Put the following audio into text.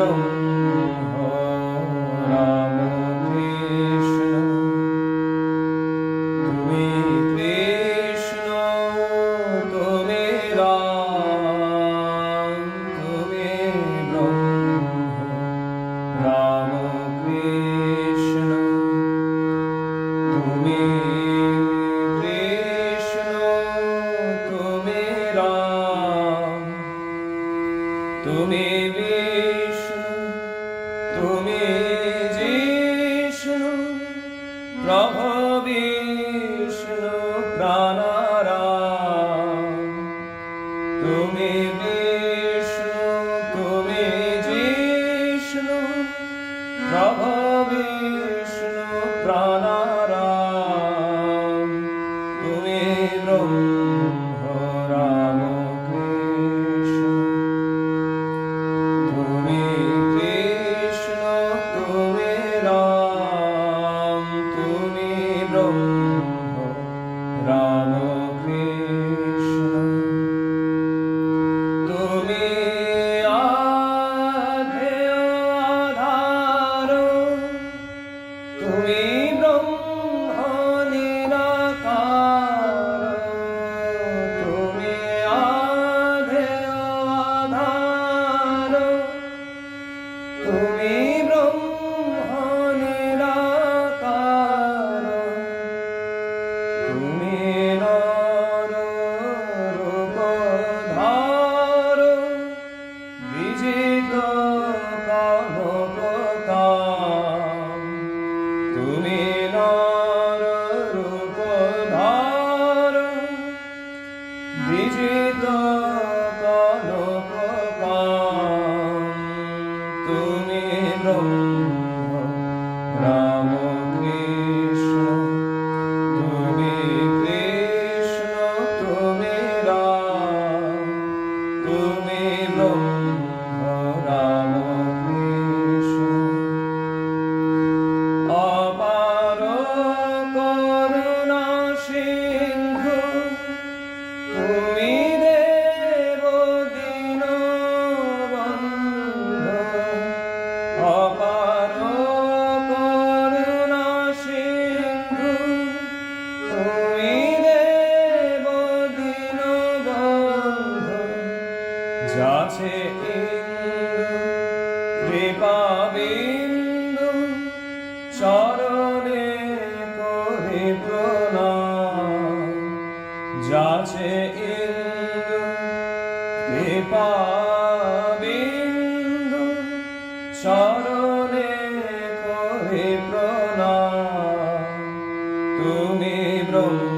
Oh. Vishnu তুমি জিষ্ণু প্রভু বিষ্ণু প্রাণারাম। তুমি বিষ্ণু তুমি জিষ্ণু প্রভু বিষ্ণু প্রাণ তুমি love. যাছে কৃপাবিন্দু চরণে করে প্রণাম। যাছে ইন্দু কৃপাবিন্দু চরণে করে তুমি ব্রহ্ম